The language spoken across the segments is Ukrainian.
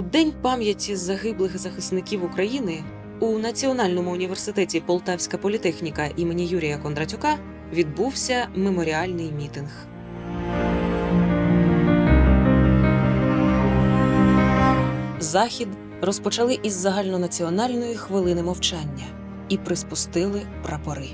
У День пам'яті загиблих захисників України у Національному університеті Полтавська політехніка імені Юрія Кондратюка відбувся меморіальний мітинг. Захід розпочали із загальнонаціональної хвилини мовчання і приспустили прапори.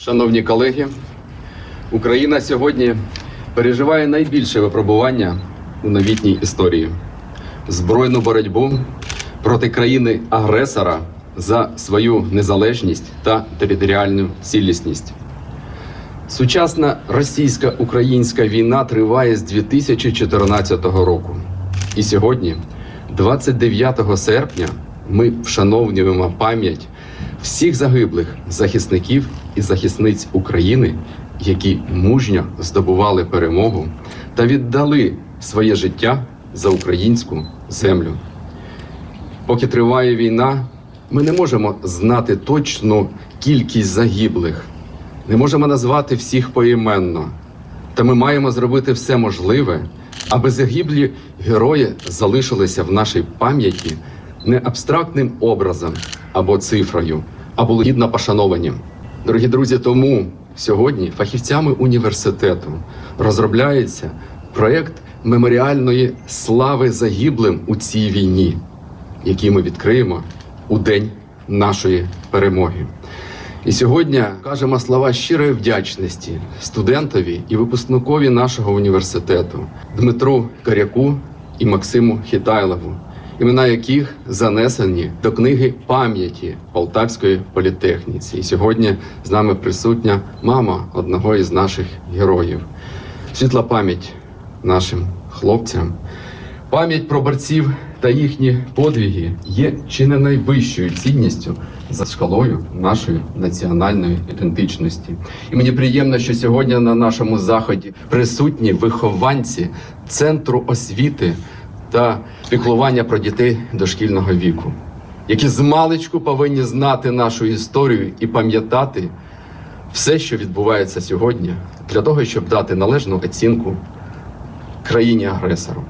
Шановні колеги, Україна сьогодні переживає найбільше випробування у новітній історії збройну боротьбу проти країни-агресора за свою незалежність та територіальну цілісність. Сучасна російсько-українська війна триває з 2014 року. І сьогодні, 29 серпня, ми вшановуємо пам'ять всіх загиблих захисників і захисниць України, які мужньо здобували перемогу та віддали своє життя за українську землю. Поки триває війна, ми не можемо знати точну кількість загиблих, не можемо назвати всіх поіменно. Та ми маємо зробити все можливе, аби загиблі герої залишилися в нашій пам'яті не абстрактним образом або цифрою, а були гідно пошановані. Дорогі друзі, тому сьогодні фахівцями університету розробляється проєкт меморіальної слави загиблим у цій війні, який ми відкриємо у день нашої перемоги. І сьогодні кажемо слова щирої вдячності студентові і випускникові нашого університету Дмитру Каряку і Максиму Хітайлову, імена яких занесені до книги пам'яті Полтавської політехніці. І сьогодні з нами присутня мама одного із наших героїв. Світла пам'ять нашим хлопцям. Пам'ять про борців та їхні подвиги є чи не найвищою цінністю за шкалою нашої національної ідентичності. І мені приємно, що сьогодні на нашому заході присутні вихованці центру освіти та піклування про дітей дошкільного віку, які з маличку повинні знати нашу історію і пам'ятати все, що відбувається сьогодні, для того, щоб дати належну оцінку країні-агресору.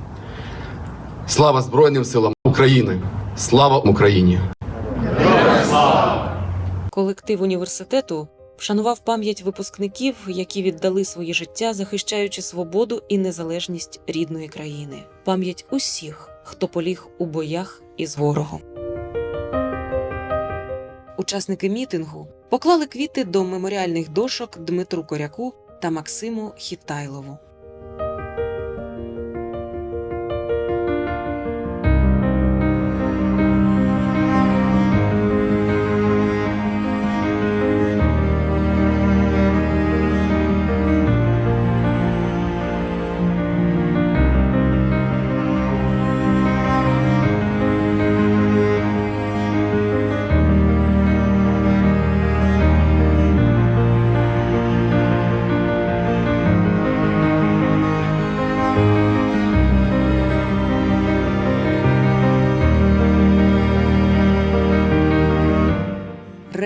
Слава Збройним силам України! Слава Україні! Колектив університету вшанував пам'ять випускників, які віддали своє життя, захищаючи свободу і незалежність рідної країни, пам'ять усіх, хто поліг у боях із ворогом. Учасники мітингу поклали квіти до меморіальних дошок Дмитру Коряку та Максиму Хітайлову.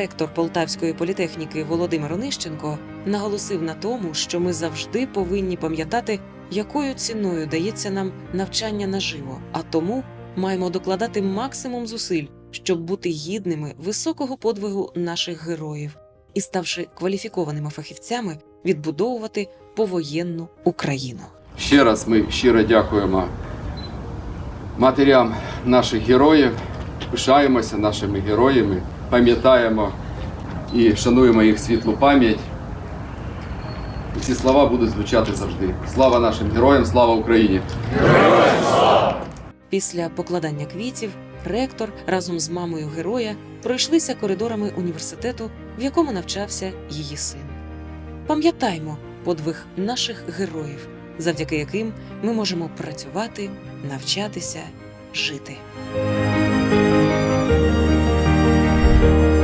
Ректор Полтавської політехніки Володимир Онищенко наголосив на тому, що ми завжди повинні пам'ятати, якою ціною дається нам навчання наживо, а тому маємо докладати максимум зусиль, щоб бути гідними високого подвигу наших героїв і, ставши кваліфікованими фахівцями, відбудовувати повоєнну Україну. Ще раз ми щиро дякуємо матерям наших героїв, пишаємося нашими героями, пам'ятаємо і шануємо їх світлу пам'ять. І ці слова будуть звучати завжди. Слава нашим героям, слава Україні! Після покладання квітів ректор разом з мамою героя пройшлися коридорами університету, в якому навчався її син. Пам'ятаймо подвиг наших героїв, завдяки яким ми можемо працювати, навчатися, жити. Thank you.